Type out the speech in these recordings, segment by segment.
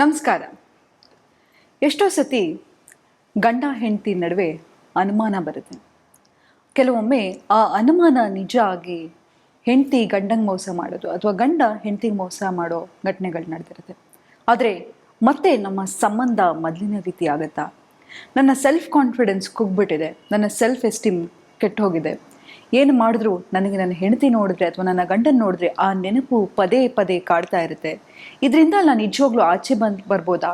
ನಮಸ್ಕಾರ. ಎಷ್ಟೋ ಸತಿ ಗಂಡ ಹೆಂಡತಿ ನಡುವೆ ಅನುಮಾನ ಬರುತ್ತೆ. ಕೆಲವೊಮ್ಮೆ ಆ ಅನುಮಾನ ನಿಜ ಆಗಿ ಹೆಂಡತಿ ಗಂಡಂಗೆ ಮೋಸ ಮಾಡೋದು ಅಥವಾ ಗಂಡ ಹೆಂಡತಿಗೆ ಮೋಸ ಮಾಡೋ ಘಟನೆಗಳು ನಡೆದಿರುತ್ತೆ. ಆದರೆ ಮತ್ತೆ ನಮ್ಮ ಸಂಬಂಧ ಮೊದಲಿನ ರೀತಿ ಆಗುತ್ತಾ? ನನ್ನ ಸೆಲ್ಫ್ ಕಾನ್ಫಿಡೆನ್ಸ್ ಕುಗ್ಬಿಟ್ಟಿದೆ. ನನ್ನ ಸೆಲ್ಫ್ ಎಸ್ಟೀಮ್ ಕೆಟ್ಟು ಹೋಗಿದೆ ಏನು ಮಾಡಿದ್ರು? ನನಗೆ ನನ್ನ ಹೆಂಡತಿ ನೋಡಿದ್ರೆ ಅಥವಾ ನನ್ನ ಗಂಡನ ನೋಡಿದ್ರೆ ಆ ನೆನಪು ಪದೇ ಪದೇ ಕಾಡ್ತಾ ಇರುತ್ತೆ. ಇದರಿಂದ ನಾನು ನಿಜವಾಗ್ಲೂ ಆಚೆ ಬಂದು ಬರ್ಬೋದಾ?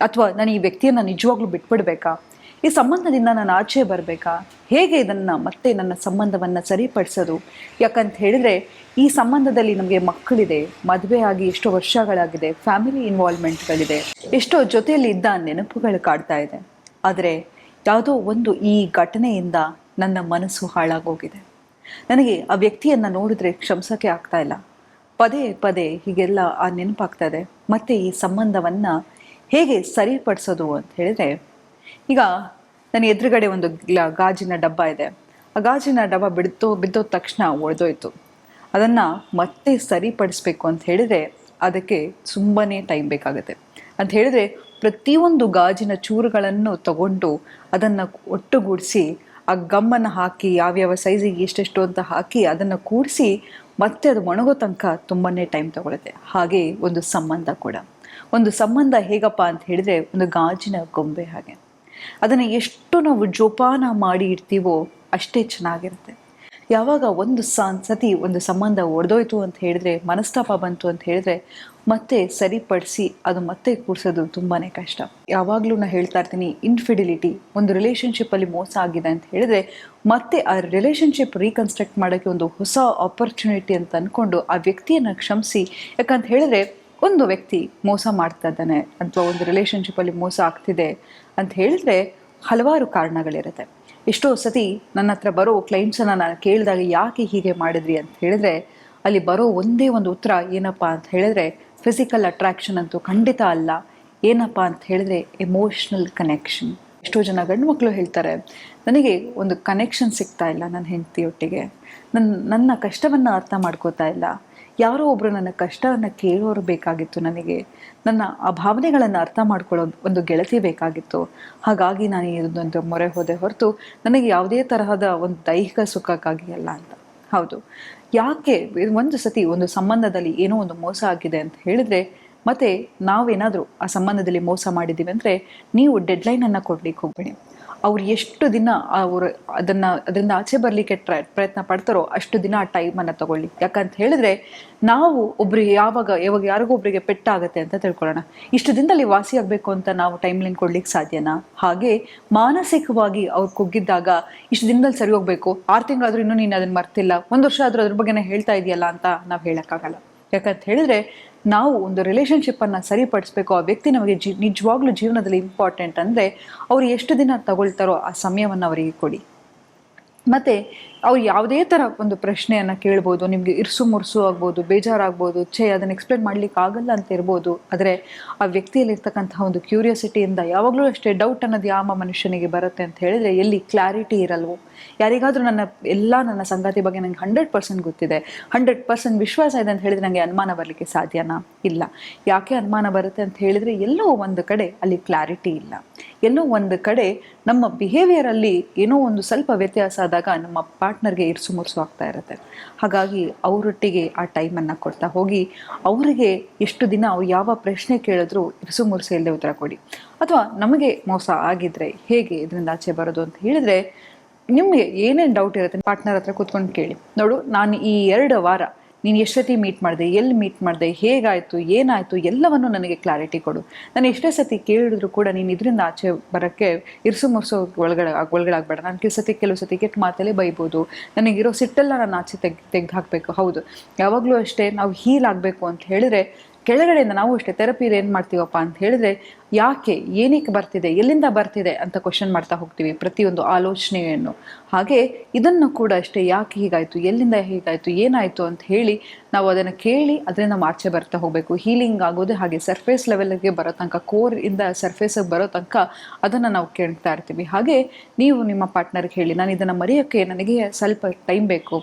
ಅಥವಾ ನಾನು ಈ ವ್ಯಕ್ತಿಯನ್ನು ನಿಜವಾಗ್ಲೂ ಬಿಟ್ಬಿಡ್ಬೇಕಾ? ಈ ಸಂಬಂಧದಿಂದ ನಾನು ಆಚೆ ಬರಬೇಕಾ? ಹೇಗೆ ಇದನ್ನು ಮತ್ತೆ ನನ್ನ ಸಂಬಂಧವನ್ನು ಸರಿಪಡಿಸೋದು? ಯಾಕಂತ ಹೇಳಿದರೆ, ಈ ಸಂಬಂಧದಲ್ಲಿ ನಮಗೆ ಮಕ್ಕಳಿದೆ, ಮದುವೆ ಆಗಿ ಎಷ್ಟೋ ವರ್ಷಗಳಾಗಿದೆ, ಫ್ಯಾಮಿಲಿ ಇನ್ವಾಲ್ವ್ಮೆಂಟ್ಗಳಿದೆ, ಎಷ್ಟೋ ಜೊತೆಯಲ್ಲಿ ಇದ್ದ ನೆನಪುಗಳು ಕಾಡ್ತಾ ಇದೆ. ಆದರೆ, ಯಾವುದೋ ಒಂದು ಈ ಘಟನೆಯಿಂದ ನನ್ನ ಮನಸ್ಸು ಹಾಳಾಗೋಗಿದೆ. ನನಗೆ ಆ ವ್ಯಕ್ತಿಯನ್ನು ನೋಡಿದ್ರೆ ಕ್ಷಮಿಸೋಕ್ಕೆ ಆಗ್ತಾ ಇಲ್ಲ. ಪದೇ ಪದೇ ಹೀಗೆಲ್ಲ ಆ ನೆನಪಾಗ್ತಾ ಇದೆ ಮತ್ತು ಈ ಸಂಬಂಧವನ್ನು ಹೇಗೆ ಸರಿಪಡಿಸೋದು ಅಂತ ಹೇಳಿದ್ರೆ, ಈಗ ನನ್ನ ಎದುರುಗಡೆ ಒಂದು ಗಾಜಿನ ಡಬ್ಬ ಇದೆ. ಆ ಗಾಜಿನ ಡಬ್ಬ ಬಿಡ್ತು, ಬಿದ್ದೋದ ತಕ್ಷಣ ಒಡೆದೋಯ್ತು ಅದನ್ನು ಮತ್ತೆ ಸರಿಪಡಿಸ್ಬೇಕು ಅಂತ ಹೇಳಿದರೆ ಅದಕ್ಕೆ ತುಂಬಾ ಟೈಮ್ ಬೇಕಾಗುತ್ತೆ. ಅಂತ ಹೇಳಿದರೆ ಪ್ರತಿಯೊಂದು ಗಾಜಿನ ಚೂರುಗಳನ್ನು ತಗೊಂಡು ಅದನ್ನು ಒಟ್ಟುಗೂಡಿಸಿ ಆ ಗಮ್ಮನ್ನು ಹಾಕಿ, ಯಾವ್ಯಾವ ಸೈಜಿಗೆ ಎಷ್ಟೆಷ್ಟು ಅಂತ ಹಾಕಿ ಅದನ್ನು ಕೂಡಿಸಿ ಮತ್ತೆ ಅದು ಒಣಗೋ ತನಕ ತುಂಬಾ ಟೈಮ್ ತಗೊಳುತ್ತೆ. ಹಾಗೆ ಒಂದು ಸಂಬಂಧ ಕೂಡ. ಒಂದು ಸಂಬಂಧ ಹೇಗಪ್ಪ ಅಂತ ಹೇಳಿದರೆ ಒಂದು ಗಾಜಿನ ಗೊಂಬೆ ಹಾಗೆ. ಅದನ್ನು ಎಷ್ಟು ನಾವು ಜೋಪಾನ ಮಾಡಿ ಇಡ್ತೀವೋ ಅಷ್ಟೇ ಚೆನ್ನಾಗಿರುತ್ತೆ. ಯಾವಾಗ ಒಂದು ಸತಿ ಒಂದು ಸಂಬಂಧ ಒಡೆದೋಯ್ತು ಅಂತ ಹೇಳಿದ್ರೆ, ಮನಸ್ತಾಪ ಬಂತು ಅಂತ ಹೇಳಿದ್ರೆ, ಮತ್ತೆ ಸರಿಪಡಿಸಿ ಅದು ಮತ್ತೆ ಕೂರಿಸೋದು ತುಂಬಾ ಕಷ್ಟ. ಯಾವಾಗಲೂ ನಾನು ಹೇಳ್ತಾ ಇರ್ತೀನಿ ಇನ್ಫಿಡಿಲಿಟಿ ಒಂದು ರಿಲೇಷನ್ಶಿಪ್ಪಲ್ಲಿ ಮೋಸ ಆಗಿದೆ ಅಂತ ಹೇಳಿದ್ರೆ, ಮತ್ತೆ ಆ ರಿಲೇಷನ್ಶಿಪ್ ರೀಕನ್ಸ್ಟ್ರಕ್ಟ್ ಮಾಡೋಕ್ಕೆ ಒಂದು ಹೊಸ ಆಪರ್ಚುನಿಟಿ ಅಂತ ಅಂದ್ಕೊಂಡು ಆ ವ್ಯಕ್ತಿಯನ್ನು ಕ್ಷಮಿಸಿ. ಯಾಕಂತ ಹೇಳಿದ್ರೆ, ಒಂದು ವ್ಯಕ್ತಿ ಮೋಸ ಮಾಡ್ತಾ ಇದ್ದಾನೆ, ಅಥವಾ ಒಂದು ರಿಲೇಷನ್ಶಿಪ್ಪಲ್ಲಿ ಮೋಸ ಆಗ್ತಿದೆ ಅಂತ ಹೇಳಿದ್ರೆ, ಹಲವಾರು ಕಾರಣಗಳಿರುತ್ತೆ. ಎಷ್ಟೋ ಸತಿ ನನ್ನ ಹತ್ರ ಬರೋ ಕ್ಲೈಂಟ್ಸನ್ನು ನಾನು ಕೇಳಿದಾಗ ಯಾಕೆ ಹೀಗೆ ಮಾಡಿದ್ರಿ ಅಂತ ಹೇಳಿದ್ರೆ, ಅಲ್ಲಿ ಬರೋ ಒಂದೇ ಒಂದು ಉತ್ತರ ಏನಪ್ಪ ಅಂತ ಹೇಳಿದ್ರೆ ಫಿಸಿಕಲ್ ಅಟ್ರಾಕ್ಷನ್ ಅಂತೂ ಖಂಡಿತ ಅಲ್ಲ. ಏನಪ್ಪ ಅಂತ ಹೇಳಿದ್ರೆ ಎಮೋಷ್ನಲ್ ಕನೆಕ್ಷನ್ ಎಷ್ಟೋ ಜನ ಗಂಡು ಮಕ್ಕಳು ಹೇಳ್ತಾರೆ, ನನಗೆ ಒಂದು ಕನೆಕ್ಷನ್ ಸಿಗ್ತಾ ಇಲ್ಲ ನನ್ನ ಹೆಂಡತಿಯೊಟ್ಟಿಗೆ. ನನ್ನ ನನ್ನ ಕಷ್ಟವನ್ನು ಅರ್ಥ ಮಾಡ್ಕೋತಾ ಇಲ್ಲ. ಯಾರೋ ಒಬ್ಬರು ನನ್ನ ಕಷ್ಟವನ್ನು ಕೇಳೋರು ಬೇಕಾಗಿತ್ತು ನನಗೆ. ನನ್ನ ಆ ಭಾವನೆಗಳನ್ನು ಅರ್ಥ ಮಾಡ್ಕೊಳ್ಳೋ ಒಂದು ಗೆಳತಿ ಬೇಕಾಗಿತ್ತು. ಹಾಗಾಗಿ ನಾನು ಇದೊಂದು ಮೊರೆ ಹೋದೆ ಹೊರತು ನನಗೆ ಯಾವುದೇ ತರಹದ ಒಂದು ದೈಹಿಕ ಸುಖಕ್ಕಾಗಿ ಅಲ್ಲ ಅಂತ. ಹೌದು. ಯಾಕೆ ಒಂದು ಸತಿ ಒಂದು ಸಂಬಂಧದಲ್ಲಿ ಏನೋ ಒಂದು ಮೋಸ ಆಗಿದೆ ಅಂತ ಹೇಳಿದ್ರೆ, ಮತ್ತೆ ನಾವೇನಾದರೂ ಆ ಸಂಬಂಧದಲ್ಲಿ ಮೋಸ ಮಾಡಿದ್ದೀವಿ ಅಂದರೆ ನೀವು ಡೆಡ್ಲೈನನ್ನು ಕೊಡ್ಲಿಕ್ಕೆ ಹೋಗ್ಬೇಡಿ. ಅವ್ರು ಎಷ್ಟು ದಿನ ಅವರು ಅದನ್ನು, ಅದರಿಂದ ಆಚೆ ಬರಲಿಕ್ಕೆ ಟ್ರೈ, ಪ್ರಯತ್ನ ಪಡ್ತಾರೋ ಅಷ್ಟು ದಿನ ಆ ಟೈಮನ್ನು ತಗೊಳ್ಳಿ. ಯಾಕಂತ ಹೇಳಿದ್ರೆ ನಾವು ಒಬ್ರಿಗೆ ಯಾವಾಗ ಯಾವಾಗ ಯಾರಿಗೂ ಒಬ್ರಿಗೆ ಪೆಟ್ಟಾಗುತ್ತೆ ಅಂತ ತಿಳ್ಕೊಳ್ಳೋಣ. ಇಷ್ಟು ದಿನದಲ್ಲಿ ವಾಸಿ ಆಗಬೇಕು ಅಂತ ನಾವು ಟೈಮ್ ಲೈನ್ ಕೊಡ್ಲಿಕ್ಕೆ ಸಾಧ್ಯನಾ? ಹಾಗೆ ಮಾನಸಿಕವಾಗಿ ಅವ್ರು ಕುಗ್ಗಿದ್ದಾಗ ಇಷ್ಟು ದಿನದಲ್ಲಿ ಸರಿ ಹೋಗ್ಬೇಕು. ಆರು ತಿಂಗಳಾದರೂ ಇನ್ನೂ ನೀನು ಅದನ್ನ ಮರ್ತಿಲ್ಲ. ಒಂದು ವರ್ಷ ಆದ್ರೂ ಅದ್ರ ಬಗ್ಗೆನೇ ಹೇಳ್ತಾ ಇದೆಯಲ್ಲ ಅಂತ ನಾವು ಹೇಳೋಕ್ಕಾಗಲ್ಲ. ಯಾಕಂತ ಹೇಳಿದ್ರೆ ನಾವು ಒಂದು ರಿಲೇಷನ್ಶಿಪ್ಪನ್ನು ಸರಿಪಡಿಸ್ಬೇಕು, ಆ ವ್ಯಕ್ತಿ ನಮಗೆ ಜಿ, ನಿಜವಾಗ್ಲೂ ಜೀವನದಲ್ಲಿ ಇಂಪಾರ್ಟೆಂಟ್ ಅಂದರೆ ಅವ್ರು ಎಷ್ಟು ದಿನ ತಗೊಳ್ತಾರೋ ಆ ಸಮಯವನ್ನು ಅವರಿಗೆ ಕೊಡಿ. ಮತ್ತು ಅವ್ರು ಯಾವುದೇ ಥರ ಒಂದು ಪ್ರಶ್ನೆಯನ್ನು ಕೇಳ್ಬೋದು, ನಿಮಗೆ ಇರ್ಸು ಮುರ್ಸು ಆಗ್ಬೋದು, ಬೇಜಾರಾಗ್ಬೋದು, ಛೇ, ಅದನ್ನು ಎಕ್ಸ್ಪ್ಲೇನ್ ಮಾಡ್ಲಿಕ್ಕೆ ಆಗಲ್ಲ ಅಂತ ಇರ್ಬೋದು, ಆದರೆ ಆ ವ್ಯಕ್ತಿಯಲ್ಲಿರ್ತಕ್ಕಂತಹ ಒಂದು ಕ್ಯೂರಿಯಾಸಿಟಿಯಿಂದ ಯಾವಾಗಲೂ ಅಷ್ಟೇ ಡೌಟ್ ಅನ್ನೋದು ಯಾವ ಮನುಷ್ಯನಿಗೆ ಬರುತ್ತೆ ಅಂತ ಹೇಳಿದರೆ ಎಲ್ಲಿ ಕ್ಲಾರಿಟಿ ಇರಲ್ವೋ. ಯಾರಿಗಾದರೂ ನನ್ನ, ಎಲ್ಲ ನನ್ನ ಸಂಗಾತಿ ಬಗ್ಗೆ ನನಗೆ ಹಂಡ್ರೆಡ್ ಪರ್ಸೆಂಟ್ ಗೊತ್ತಿದೆ. ಹಂಡ್ರೆಡ್ ಪರ್ಸೆಂಟ್ ವಿಶ್ವಾಸ ಇದೆ ಅಂತ ಹೇಳಿದ್ರೆ ನನಗೆ ಅನುಮಾನ ಬರಲಿಕ್ಕೆ ಸಾಧ್ಯನಾ? ಇಲ್ಲ. ಯಾಕೆ ಅನುಮಾನ ಬರುತ್ತೆ ಅಂತ ಹೇಳಿದರೆ ಎಲ್ಲೋ ಒಂದು ಕಡೆ ಅಲ್ಲಿ ಕ್ಲಾರಿಟಿ ಇಲ್ಲ. ಎಲ್ಲೋ ಒಂದು ಕಡೆ ನಮ್ಮ ಬಿಹೇವಿಯರಲ್ಲಿ ಏನೋ ಒಂದು ಸ್ವಲ್ಪ ವ್ಯತ್ಯಾಸ ಆದಾಗ ನಮ್ಮ ಪಾರ್ಟ್ನರ್ಗೆ ಇರ್ಸು ಮುರ್ಸು ಆಗ್ತಾ ಇರುತ್ತೆ. ಹಾಗಾಗಿ ಅವರೊಟ್ಟಿಗೆ ಆ ಟೈಮನ್ನು ಕೊಡ್ತಾ ಹೋಗಿ, ಅವರಿಗೆ ಎಷ್ಟು ದಿನ ಅವ್ರು ಯಾವ ಪ್ರಶ್ನೆ ಕೇಳಿದ್ರು ಇರ್ಸು ಮುರ್ಸು ಇಲ್ಲದೆ ಉತ್ತರ ಕೊಡಿ. ಅಥವಾ ನಮಗೆ ಮೋಸ ಆಗಿದ್ರೆ ಹೇಗೆ ಇದರಿಂದ ಆಚೆ ಬರೋದು ಅಂತ ಹೇಳಿದ್ರೆ, ನಿಮಗೆ ಏನೇನು ಡೌಟ್ ಇರುತ್ತೆ ಪಾರ್ಟ್ನರ್ ಹತ್ರ ಕೂತ್ಕೊಂಡು ಕೇಳಿ. ನೋಡು, ನಾನು ಈ ಎರಡು ವಾರ ನೀನು ಎಷ್ಟೊತ್ತಿ ಮೀಟ್ ಮಾಡಿದೆ, ಎಲ್ಲಿ ಮೀಟ್ ಮಾಡಿದೆ, ಹೇಗಾಯಿತು, ಏನಾಯಿತು, ಎಲ್ಲವನ್ನು ನನಗೆ ಕ್ಲಾರಿಟಿ ಕೊಡು. ನಾನು ಎಷ್ಟೇ ಸತಿ ಕೇಳಿದ್ರು ಕೂಡ ನೀನು ಇದರಿಂದ ಆಚೆ ಬರೋಕ್ಕೆ ಇರ್ಸು ಮುರ್ಸು ಒಳಗಡೆ ಒಳಗಡಾಗಬೇಡ ನಾನು ಕೆಲವು ಸತಿ ಕೆಲವು ಸತಿ ಕೆಟ್ಟ ಮಾತಲ್ಲೇ ಬೈಬೋದು. ನನಗಿರೋ ಸಿಟ್ಟೆಲ್ಲ ನಾನು ಆಚೆ ತೆಗ್, ತೆಗೆದು ಹಾಕಬೇಕು. ಹೌದು. ಯಾವಾಗಲೂ ಅಷ್ಟೇ ನಾವು ಹೀಲ್ ಆಗಬೇಕು ಅಂತ ಹೇಳಿದ್ರೆ ಕೆಳಗಡೆಯಿಂದ ನಾವು ಅಷ್ಟೇ ಥೆರಪಿಲಿ ಏನು ಮಾಡ್ತೀವಪ್ಪ ಅಂತ ಹೇಳಿದ್ರೆ, ಯಾಕೆ, ಏನಕ್ಕೆ ಬರ್ತಿದೆ, ಎಲ್ಲಿಂದ ಬರ್ತಿದೆ ಅಂತ ಕ್ವಶನ್ ಮಾಡ್ತಾ ಹೋಗ್ತೀವಿ ಪ್ರತಿಯೊಂದು ಆಲೋಚನೆಯನ್ನು. ಹಾಗೆ ಇದನ್ನು ಕೂಡ ಅಷ್ಟೇ, ಯಾಕೆ ಹೀಗಾಯಿತು, ಎಲ್ಲಿಂದ ಹೀಗಾಯಿತು, ಏನಾಯಿತು ಅಂತ ಹೇಳಿ ನಾವು ಅದನ್ನು ಕೇಳಿ ಅದರಿಂದ ಮಾರ್ಚೆ ಬರ್ತಾ ಹೋಗಬೇಕು. ಹೀಲಿಂಗ್ ಆಗೋದು ಹಾಗೆ ಸರ್ಫೇಸ್ ಲೆವೆಲ್ಗೆ ಬರೋ ತನಕ ಕೋರ್ ಇಂದ ಸರ್ಫೇಸಿಗೆ ಬರೋ ತನಕ ಅದನ್ನು ನಾವು ಕೇಳ್ತಾ ಇರ್ತೀವಿ. ಹಾಗೆ ನೀವು ನಿಮ್ಮ ಪಾರ್ಟ್ನರ್ಗೆ ಹೇಳಿ ನಾನು ಇದನ್ನು ಮರೆಯೋಕ್ಕೆ ನನಗೆ ಸ್ವಲ್ಪ ಟೈಮ್ ಬೇಕು.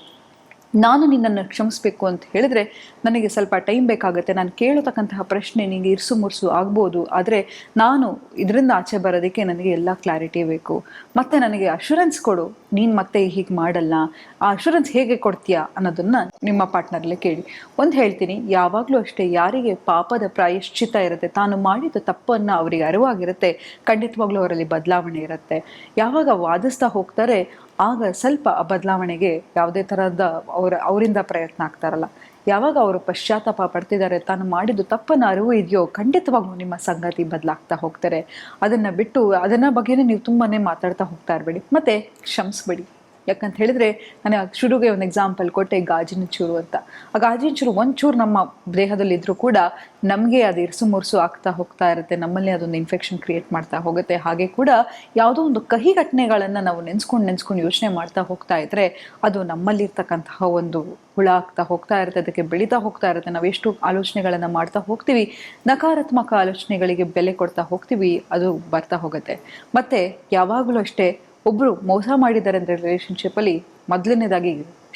ನಾನು ನಿನ್ನನ್ನು ಕ್ಷಮಿಸಬೇಕು ಅಂತ ಹೇಳಿದ್ರೆ ನನಗೆ ಸ್ವಲ್ಪ ಟೈಮ್ ಬೇಕಾಗುತ್ತೆ. ನಾನು ಕೇಳತಕ್ಕಂತಹ ಪ್ರಶ್ನೆ ನಿನಗೆ ಇರ್ಸು ಮುರ್ಸು ಆಗ್ಬೋದು. ಆದರೆ ನಾನು ಇದರಿಂದ ಆಚೆ ಬರೋದಕ್ಕೆ ನನಗೆ ಎಲ್ಲ ಕ್ಲಾರಿಟಿ ಬೇಕು. ಮತ್ತು ನನಗೆ ಅಶೂರೆನ್ಸ್ ಕೊಡು. ನೀನು ಮತ್ತೆ ಹೀಗೆ ಮಾಡಲ್ಲ. ಆ ಅಶೂರೆನ್ಸ್ ಹೇಗೆ ಕೊಡ್ತೀಯಾ ಅನ್ನೋದನ್ನು ನಿಮ್ಮ ಪಾರ್ಟ್ನರ್ಲೆ ಕೇಳಿ. ಒಂದು ಹೇಳ್ತೀನಿ, ಯಾವಾಗಲೂ ಅಷ್ಟೇ ಯಾರಿಗೆ ಪಾಪದ ಪ್ರಾಯಶ್ಚಿತ ಇರುತ್ತೆ, ತಾನು ಮಾಡಿದ ತಪ್ಪನ್ನು ಅವರಿಗೆ ಅರಿವಾಗಿರುತ್ತೆ, ಖಂಡಿತವಾಗ್ಲೂ ಅವರಲ್ಲಿ ಬದಲಾವಣೆ ಇರುತ್ತೆ. ಯಾವಾಗ ವಾದಿಸ್ತಾ ಹೋಗ್ತಾರೆ ಆಗ ಸ್ವಲ್ಪ ಬದಲಾವಣೆಗೆ ಯಾವುದೇ ಥರದ ಅವರ, ಅವರಿಂದ ಪ್ರಯತ್ನ ಆಗ್ತಾರಲ್ಲ. ಯಾವಾಗ ಅವರು ಪಶ್ಚಾತ್ತಾಪ ಪಡ್ತಿದ್ದಾರೆ, ತಾನು ಮಾಡಿದ್ದು ತಪ್ಪನ್ನು ಅರಿವು ಇದೆಯೋ ಖಂಡಿತವಾಗೂ ನಿಮ್ಮ ಸಂಗತಿ ಬದಲಾಗ್ತಾ ಹೋಗ್ತಾರೆ. ಅದನ್ನು ಬಿಟ್ಟು, ಅದನ್ನ ಬಗ್ಗೆನೇ ನೀವು ತುಂಬಾ ಮಾತಾಡ್ತಾ ಹೋಗ್ತಾ ಇರಬೇಡಿ. ಮತ್ತೆ ಕ್ಷಮಿಸ್ಬೇಡಿ. ಯಾಕಂತ ಹೇಳಿದ್ರೆ ನಾನು ಶುರುಗೆ ಒಂದು ಎಕ್ಸಾಂಪಲ್ ಕೊಟ್ಟೆ ಗಾಜಿನ ಚೂರು ಅಂತ. ಆ ಗಾಜಿನ ಚೂರು ಒಂಚೂರು ಚೂರು ನಮ್ಮ ದೇಹದಲ್ಲಿ ಇದ್ರೂ ಕೂಡ ನಮಗೆ ಅದು ಇರ್ಸು ಮುರ್ಸು ಆಗ್ತಾ ಹೋಗ್ತಾ ಇರುತ್ತೆ. ನಮ್ಮಲ್ಲಿ ಅದೊಂದು ಇನ್ಫೆಕ್ಷನ್ ಕ್ರಿಯೇಟ್ ಮಾಡ್ತಾ ಹೋಗುತ್ತೆ. ಹಾಗೆ ಕೂಡ ಯಾವುದೋ ಒಂದು ಕಹಿ ಘಟನೆಗಳನ್ನು ನಾವು ನೆನ್ಸ್ಕೊಂಡು ನೆನ್ಸ್ಕೊಂಡು ಯೋಚನೆ ಮಾಡ್ತಾ ಹೋಗ್ತಾ ಇದ್ರೆ ಅದು ನಮ್ಮಲ್ಲಿರ್ತಕ್ಕಂತಹ ಒಂದು ಹುಳ ಆಗ್ತಾ ಹೋಗ್ತಾ ಇರುತ್ತೆ. ಅದಕ್ಕೆ ಬೆಳೀತಾ ಹೋಗ್ತಾ ಇರುತ್ತೆ. ನಾವು ಎಷ್ಟು ಆಲೋಚನೆಗಳನ್ನು ಮಾಡ್ತಾ ಹೋಗ್ತೀವಿ. ನಕಾರಾತ್ಮಕ ಆಲೋಚನೆಗಳಿಗೆ ಬೆಲೆ ಕೊಡ್ತಾ ಹೋಗ್ತೀವಿ. ಅದು ಬರ್ತಾ ಹೋಗುತ್ತೆ. ಮತ್ತೆ ಯಾವಾಗಲೂ ಅಷ್ಟೇ ಒಬ್ಬರು ಮೋಸ ಮಾಡಿದ್ದಾರೆ ಅಂದರೆ ರಿಲೇಷನ್ಶಿಪ್ಪಲ್ಲಿ ಮೊದಲನೇದಾಗಿ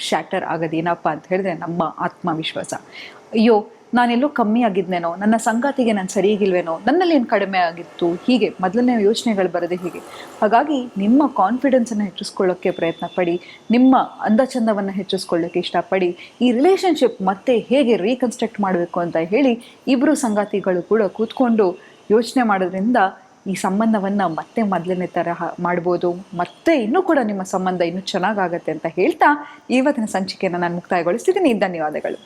ಶಾಟರ್ ಆಗೋದೇನಪ್ಪ ಅಂತ ಹೇಳಿದ್ರೆ ನಮ್ಮ ಆತ್ಮವಿಶ್ವಾಸ. ಅಯ್ಯೋ, ನಾನೆಲ್ಲೋ ಕಮ್ಮಿ ಆಗಿದ್ನೇನೋ, ನನ್ನ ಸಂಗಾತಿಗೆ ನಾನು ಸರಿಯಾಗಿಲ್ವೇನೋ, ನನ್ನಲ್ಲಿ ಏನು ಕಡಿಮೆ ಆಗಿತ್ತು, ಹೀಗೆ ಮೊದಲನೇ ಯೋಚನೆಗಳು ಬರೋದೇ ಹೀಗೆ. ಹಾಗಾಗಿ ನಿಮ್ಮ ಕಾನ್ಫಿಡೆನ್ಸನ್ನು ಹೆಚ್ಚಿಸ್ಕೊಳ್ಳೋಕ್ಕೆ ಪ್ರಯತ್ನ ಪಡಿ, ನಿಮ್ಮ ಅಂದಚಂದವನ್ನು ಹೆಚ್ಚಿಸ್ಕೊಳ್ಳೋಕ್ಕೆ ಇಷ್ಟಪಡಿ, ಈ ರಿಲೇಷನ್ಶಿಪ್ ಮತ್ತೆ ಹೇಗೆ ರೀಕನ್ಸ್ಟ್ರಕ್ಟ್ ಮಾಡಬೇಕು ಅಂತ ಹೇಳಿ ಇಬ್ಬರು ಸಂಗಾತಿಗಳು ಕೂಡ ಕೂತ್ಕೊಂಡು ಯೋಚನೆ ಮಾಡೋದ್ರಿಂದ ಈ ಸಂಬಂಧವನ್ನು ಮತ್ತೆ ಮೊದಲನೇ ತರಹ ಮಾಡ್ಬೋದು. ಮತ್ತೆ ಇನ್ನೂ ಕೂಡ ನಿಮ್ಮ ಸಂಬಂಧ ಇನ್ನೂ ಚೆನ್ನಾಗಾಗತ್ತೆ ಅಂತ ಹೇಳ್ತಾ ಇವತ್ತಿನ ಸಂಚಿಕೆಯನ್ನು ನಾನು ಮುಕ್ತಾಯಗೊಳಿಸ್ತಿದ್ದೀನಿ. ಧನ್ಯವಾದಗಳು.